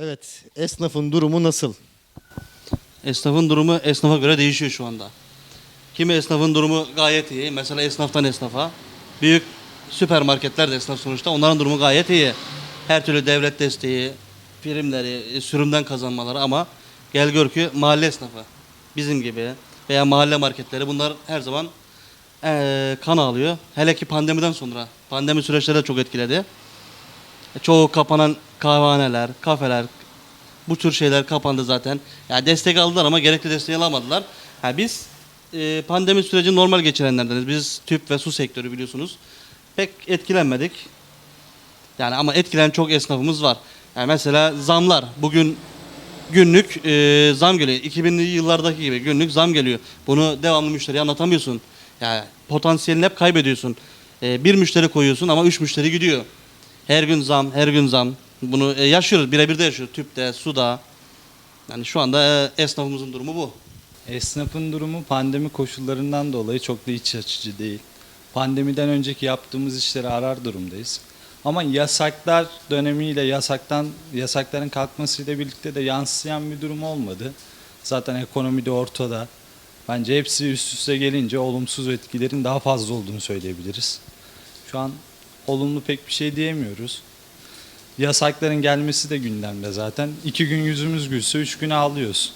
Evet, esnafın durumu nasıl? Esnafın durumu esnafa göre değişiyor şu anda. Kimi esnafın durumu gayet iyi. Mesela esnaftan esnafa. Büyük süpermarketler de esnaf sonuçta. Onların durumu gayet iyi. Her türlü devlet desteği, primleri, sürümden kazanmaları ama gel gör ki mahalle esnafı bizim gibi veya mahalle marketleri bunlar her zaman eee, kan ağlıyor. Hele ki pandemiden sonra. Pandemi süreçleri de çok etkiledi. Çoğu kapanan kahvehaneler, kafeler, bu tür şeyler kapandı zaten. Yani destek aldılar ama gerekli desteği alamadılar. Ha biz e, pandemi süreci normal geçirenlerdeniz. Biz tüp ve su sektörü biliyorsunuz. Pek etkilenmedik. Yani ama etkilenen çok esnafımız var. Yani mesela zamlar. Bugün günlük e, zam geliyor. 2000'li yıllardaki gibi günlük zam geliyor. Bunu devamlı müşteriye anlatamıyorsun. Yani potansiyelini hep kaybediyorsun. E, bir müşteri koyuyorsun ama üç müşteri gidiyor. Her gün zam, her gün zam. Bunu e, yaşıyoruz, birebir de yaşıyoruz. Tüpte, suda. Yani şu anda e, esnafımızın durumu bu. Esnafın durumu pandemi koşullarından dolayı çok da iç açıcı değil. Pandemiden önceki yaptığımız işleri arar durumdayız. Ama yasaklar dönemiyle yasaktan yasakların kalkmasıyla birlikte de yansıyan bir durum olmadı. Zaten ekonomi de ortada. Bence hepsi üst üste gelince olumsuz etkilerin daha fazla olduğunu söyleyebiliriz. Şu an olumlu pek bir şey diyemiyoruz. Yasakların gelmesi de gündemde zaten. İki gün yüzümüz gülse üç gün ağlıyoruz.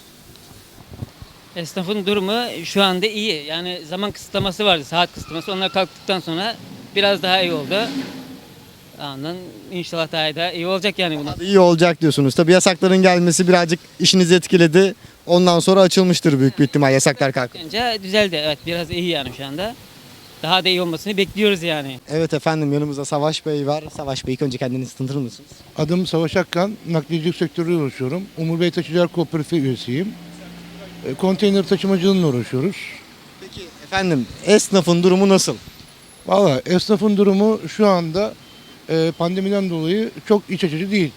Esnafın durumu şu anda iyi. Yani zaman kısıtlaması vardı, saat kısıtlaması. Onlar kalktıktan sonra biraz daha iyi oldu. Andan inşallah daha, daha iyi olacak yani bunlar. İyi olacak diyorsunuz. Tabii yasakların gelmesi birazcık işinizi etkiledi. Ondan sonra açılmıştır büyük bir ihtimal yasaklar kalkınca. Düzeldi. Evet biraz iyi yani şu anda. Daha da iyi olmasını bekliyoruz yani. Evet efendim yanımızda Savaş Bey var. Savaş Bey ilk önce kendinizi tanıtır mısınız? Adım Savaş Akkan, nakliyecilik sektörüyle uğraşıyorum. Umur Bey Taşıcılar Kooperatifi üyesiyim. E, Konteyner taşımacılığıyla uğraşıyoruz. Peki efendim esnafın durumu nasıl? Valla esnafın durumu şu anda e, pandemiden dolayı çok iç açıcı değil.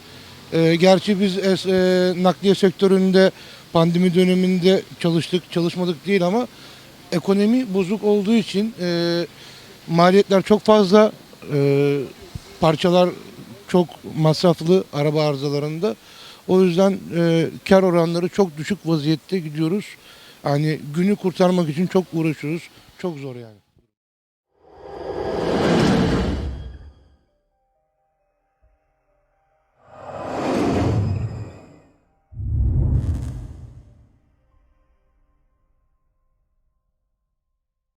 E, gerçi biz es, e, nakliye sektöründe pandemi döneminde çalıştık, çalışmadık değil ama ekonomi bozuk olduğu için e, maliyetler çok fazla, e, parçalar çok masraflı araba arızalarında. O yüzden e, kar oranları çok düşük vaziyette gidiyoruz. Yani günü kurtarmak için çok uğraşıyoruz. Çok zor yani.